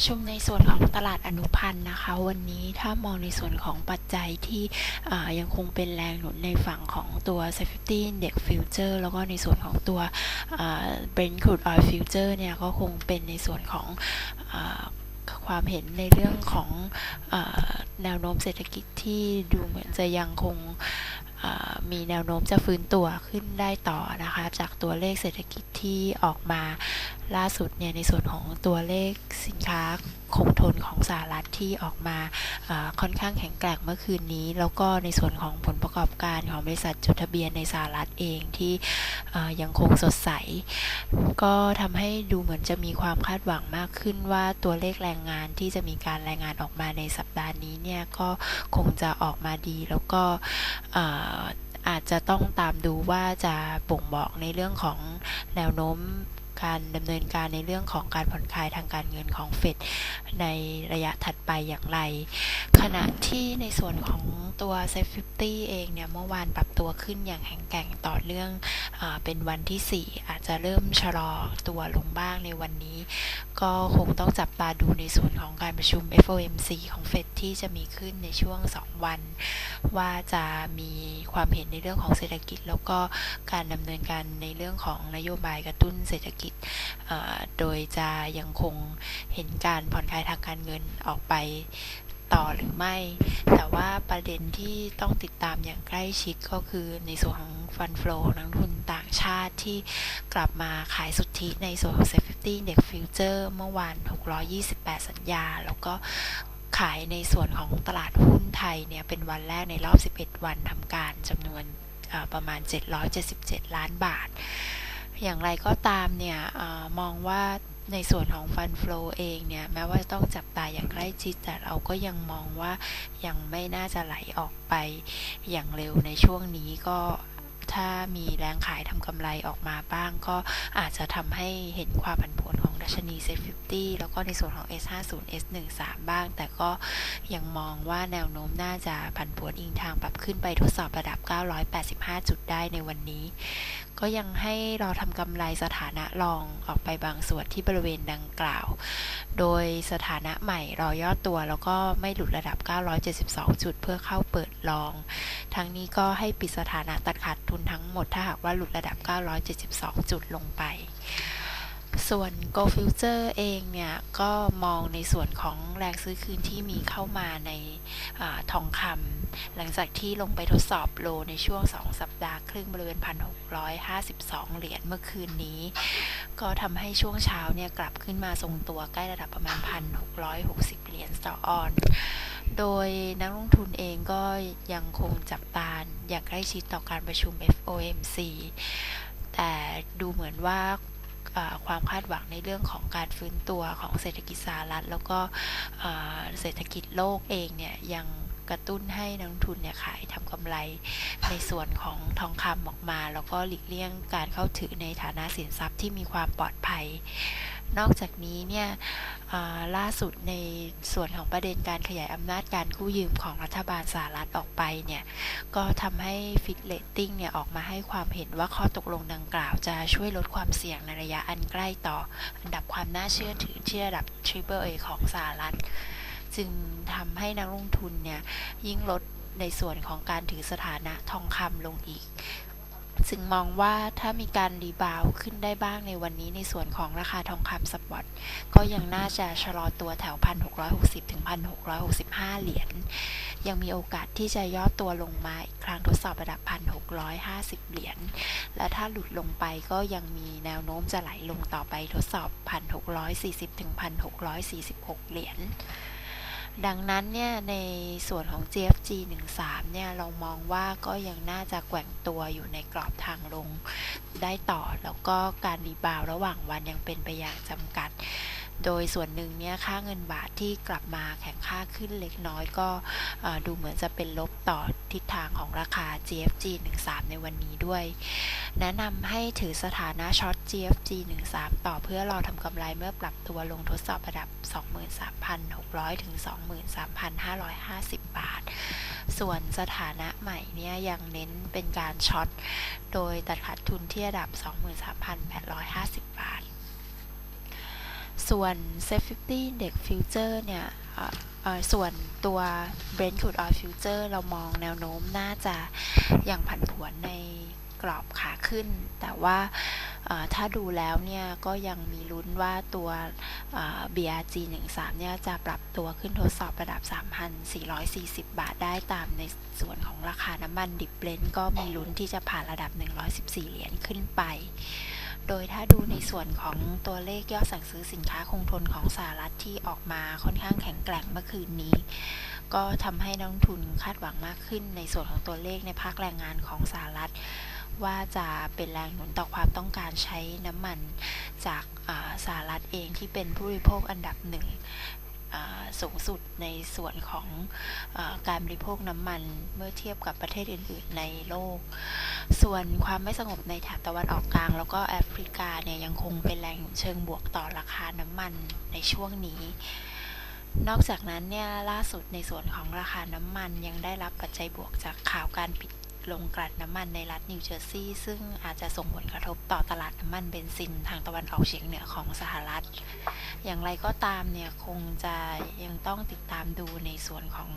ประชุมในส่วนของตลาดอนุพันธ์นะคะ วันนี้ถ้ามองในส่วนของปัจจัยที่ยังคงเป็นแรงหนุนในฝั่งของตัว Safety Index Future แล้วก็ในส่วนของตัว Brent Crude Oil Future เนี่ยก็คงเป็นในส่วนของอความเห็นในเรื่องของอแนวโน้มเศรษฐกิจที่ดูเหมือนจะยังคง มีแนวโน้มจะฟื้นตัวขึ้นได้ต่อนะคะ จากตัวเลขเศรษฐกิจที่ออกมาล่าสุดเนี่ยในส่วนของตัวเลขสินค้า คงทนของสหรัฐที่ออกมาค่อนข้างแข็งแกร่งเมื่อคืนนี้ แล้วก็ในส่วนของผลประกอบการของบริษัทจดทะเบียนในสหรัฐเองที่ยังคงสดใส ก็ทำให้ดูเหมือนจะมีความคาดหวังมากขึ้นว่าตัวเลขแรงงานที่จะมีการรายงานออกมาในสัปดาห์นี้เนี่ยก็คงจะออกมาดีแล้วก็อาจจะต้องตามดูว่าจะบ่งบอกในเรื่องของแนวโน้ม การดำเนินการในเรื่องของการผ่อนคลายทางการเงินของเฟดในระยะถัดไปอย่างไร ขณะที่ในส่วนของ ตัว s a f e 50เองเนี่ยเมื่อวานปรับตัวขึ้นอย่างแข็งแกร่งต่อเนื่องอเป็นวันที่ 4 อาจจะเริ่มชะลอตัวลงบ้างในวันนี้ ก็คงต้องจับตาดูในส่วนของการประชุม FOMC ของเฟดที่จะมีขึ้นในช่วง 2 วัน ว่าจะมีความเห็นในเรื่องของเศรษฐกิจ แล้วก็การดำเนินการในเรื่องของนโยบายกระตุ้นเศรษฐกิจ โดยจะยังคงเห็นการผ่อนคลายทางการเงินออกไป ต่อหรือไม่ แต่ว่าประเด็นที่ต้องติดตามอย่างใกล้ชิดก็คือในส่วนของฟันฟลอนักทุนต่างชาติที่กลับมาขายสุทธิในส่วนของ Safety Index Future เมื่อวาน 628 สัญญา แล้วก็ขายในส่วนของตลาดหุ้นไทยเนี่ย เป็นวันแรกในรอบ 11 วันทำการจำนวนประมาณ 777 ล้านบาท อย่างไรก็ตามเนี่ยอมองว่า ในส่วนของฟันฟลูเองเนี่ยแม้ว่าจะต้องจับตาอย่างใกล้ชิดแต่เราก็ยังมองว่ายังไม่น่าจะไหลออกไปอย่างเร็วในช่วงนี้ก็ถ้ามีแรงขายทำกำไรออกมาบ้าง ก็อาจจะทำให้เห็นความผันผวน ดัชนีเซ50 แล้วก็ในส่วนของ S50 S13 บ้าง แต่ก็ยังมองว่าแนวโน้มน่าจะผันผวนอิงทางปรับขึ้นไปทดสอบระดับ 985 จุดได้ในวันนี้ ก็ยังให้ราทำกำไรสถานะรองออกไปบางส่วนที่บริเวณดังกล่าว โดยสถานะใหม่รอย่อตัวแล้วก็ไม่หลุดระดับ 972 จุด เพื่อเข้าเปิดรอง ทั้งนี้ก็ให้ปิดสถานะตัดขาดทุนทั้งหมดถ้าหากว่าหลุดระดับ 972 จุดลงไป ส่วน Go Future เองเนี่ยก็มองในส่วนของแรงซื้อคืนที่มีเข้ามาในอทองคำหลังจากที่ลงไปทดสอบโลในช่วง 2 สัปดาห์ครึ่งบริเวณ 1,652 เหรียญเมื่อคืนนี้ ก็ทำให้ช่วงเช้าเนี่ยกลับขึ้นมาทรงตัวใกล้ระดับประมาณ 1,660 เหรียญต่อออน โดยนักลงทุนเองก็ยังคงจับตาอย่างใกล้ชิดต่อการประชุม FOMC แต่ดูเหมือนว่า ความคาดหวังในเรื่องของการฟื้นตัวของเศรษฐกิจสหรัฐ แล้วก็เศรษฐกิจโลกเองเนี่ยยัง กระตุ้นให้นักลงทุนเนี่ยขายทำกำไรในส่วนของทองคำออกมา แล้วก็หลีกเลี่ยงการเข้าถือในฐานะสินทรัพย์ที่มีความปลอดภัย นอกจากนี้เนี่ยล่าสุดในส่วนของประเด็นการขยายอำนาจการกู้ยืมของรัฐบาลสหรัฐออกไปเนี่ยก็ทำให้ฟิตเลตติ้งเนี่ยออกมาให้ความเห็นว่าข้อตกลงดังกล่าวจะช่วยลดความเสี่ยงในระยะอันใกล้ต่ออันดับความน่าเชื่อถือที่ระดับ Triple A ของสหรัฐ จึงทำให้นักลงทุนเนี่ยยิ่งลดในส่วนของการถือสถานะทองคำลงอีกซึ่งมองว่าถ้ามีการรีบาวขึ้นได้บ้างในวันนี้ในส่วนของราคาทองคำสปอตก็ยังน่าจะชะลอตัวแถว 1,660 ถึง 1,665 เหรียญ ยังมีโอกาสที่จะย่อตัวลงมาอีกครั้งทดสอบระดับ 1,650 เหรียญ และถ้าหลุดลงไปก็ยังมีแนวโน้มจะไหลลงต่อไปทดสอบ 1,640 ถึง 1,646 เหรียญ ดังนั้นเนี่ยในส่วนของ GFG 13เนี่ยเรามองว่าก็ยังน่าจะแกว่งตัวอยู่ในกรอบทางลงได้ต่อ แล้วก็การรีบาวระหว่างวันยังเป็นไปอย่างจำกัด โดยส่วนหนึ่งเนี่ยค่าเงินบาทที่กลับมาแข็งค่าขึ้นเล็กน้อยก็ดูเหมือนจะเป็นลบต่อทิศทางของราคา GFG 13 ในวันนี้ด้วย แนะนำให้ถือสถานะช็อต GFG 13 ต่อเพื่อรอทำกำไรเมื่อปรับตัวลงทดสอบระดับ 23,600 ถึง 23,550 บาท ส่วนสถานะใหม่เนี่ยยังเน้นเป็นการช็อต โดยตัดขาดทุนที่ระดับ 23,850 บาท ส่วน Set 50 Index Future เนี่ยเอ่อเอ่อส่วนตัว Brent Crude Oil Future เรามองแนวโน้มน่าจะยังผันผวนในกรอบขาขึ้น แต่ว่าถ้าดูแล้วเนี่ยก็ยังมีลุ้นว่าตัวเอ่อ BRG 13เนี่ยจะปรับตัวขึ้นทดสอบระดับ 3,440 บาทได้ตามในส่วนของราคาน้ำมันดิบเบรนท์ก็มีลุ้นที่จะผ่านระดับ 114 เหรียญขึ้นไป โดยถ้าดูในส่วนของตัวเลขยอดสั่งซื้อสินค้าคงทนของสหรัฐที่ออกมาค่อนข้างแข็งแกร่งเมื่อคืนนี้ ก็ทำให้นักลงทุนคาดหวังมากขึ้นในส่วนของตัวเลขในภาคแรงงานของสหรัฐ ว่าจะเป็นแรงหนุนต่อความต้องการใช้น้ำมันจากสหรัฐเองที่เป็นผู้บริโภคอันดับหนึ่ง สูงสุดในส่วนของอการบริโภคน้ำมันเมื่อเทียบกับประเทศอื่น ๆ ในโลก ส่วนความไม่สงบในแถบตะวันออกกลาง แล้วก็แอฟริกาเนี่ยยังคงเป็นแรงเชิงบวกต่อราคาน้ำมันในช่วงนี้นอกจากนั้นเนี่ยล่าสุดในส่วนของราคาน้ำมันยังได้รับปัจจัยบวกจากข่าวการปิด ลงกลั่นน้ำมันในรัฐนิวเจอร์ซีย์ซึ่งอาจจะส่งผลกระทบต่อตลาดน้ำมันเบนซินทางตะวันออกเฉียงเหนือของสหรัฐ อย่างไรก็ตามเนี่ยคงจะยังต้องติดตามดูในส่วนของ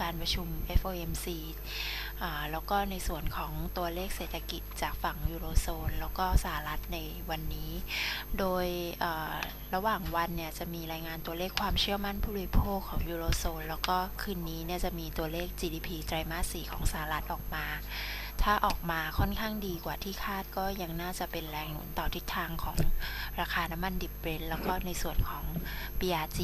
การประชุม FOMC อ่าแล้วก็ในส่วนของตัวเลขเศรษฐกิจจากฝั่งยูโรโซน แล้วก็สหรัฐในวันนี้ โดยระหว่างวันเนี่ยจะมีรายงานตัวเลขความเชื่อมั่นผู้บริโภคของยูโรโซน แล้วก็คืนนี้เนี่ยจะมีตัวเลข GDP ไตรมาส 4 ของสหรัฐออกมาถ้าออกมาค่อนข้างดีกว่าที่คาดก็ยังน่าจะเป็นแรงหนุนต่อทิศทางของราคาน้ำมันดิบเบรนท์แล้วก็ในส่วนของ BRG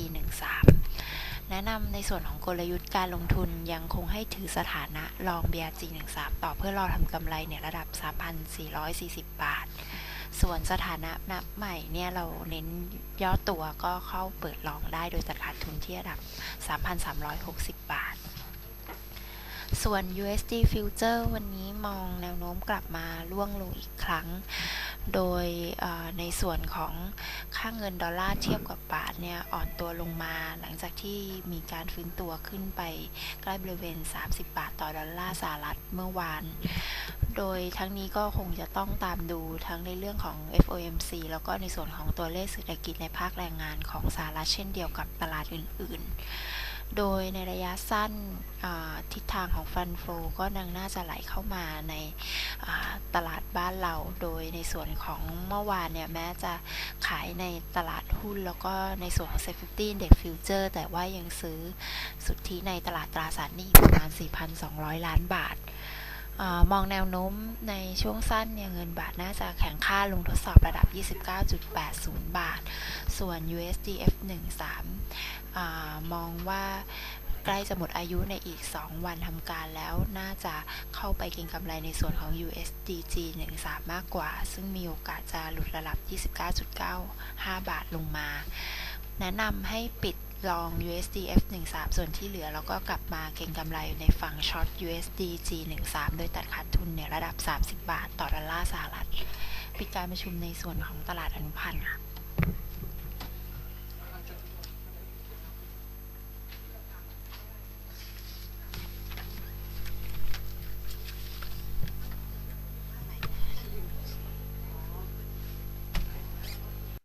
13แนะนำในส่วนของกลยุทธ์การลงทุนยังคงให้ถือสถานะลอง BRG 13ต่อเพื่อรอทำกำไรเนี่ยระดับ 3,440 บาท ส่วนสถานะนับใหม่เนี่ยเราเน้นย่อตัวก็เข้าเปิดลองได้โดยตัดขาดทุนที่ระดับ 3,360 ส่วน USD Future วันนี้มองแนวโน้มกลับมาล่วงลงอีกครั้ง โดยในส่วนของค่าเงินดอลลาร์เทียบกับบาทเนี่ยอ่อนตัวลงมาหลังจากที่มีการฟื้นตัวขึ้นไปใกล้บริเวณ 30 บาทต่อดอลลาร์สหรัฐเมื่อวาน โดยทั้งนี้ก็คงจะต้องตามดูทั้งในเรื่องของ FOMC แล้วก็ในส่วนของตัวเลขเศรษฐกิจในภาคแรงงานของสหรัฐเช่นเดียวกับตลาดอื่น ๆ โดยในระยะสั้นทิศทางของฟันโฟก็ยังน่าจะไหลเข้ามาในตลาดบ้านเรา โดยในส่วนของเมื่อวานเนี่ยแม้จะขายในตลาดหุ้น แล้วก็ในส่วนของ Set 50 Index Future แต่ว่ายังซื้อสุทธิในตลาดตราสารหนี้ประมาณ 4,200 ล้านบาท มองแนวโน้มในช่วงสั้นเนี่ยเงินบาทน่าจะแข็งค่าลงทดสอบระดับ 29.80 บาท ส่วน USDF 13 อมองว่าใกล้จะหมดอายุในอีก 2 วันทำการแล้วน่าจะเข้าไปเก็งกำไรในส่วนของ USDG 13 มากกว่า ซึ่งมีโอกาสจะหลุดระดับ 29.95 บาทลงมา แนะนำให้ปิด ลอง USDF 13 ส่วนที่เหลือแล้วก็กลับมาเก็งกำไรในฝั่งช็อต USDG 13 โดยตัดขาดทุนในระดับ 30 บาท ต่อดอลลาร์สหรัฐ ปิดการประชุมในส่วนของตลาดอนุพันธ์ค่ะ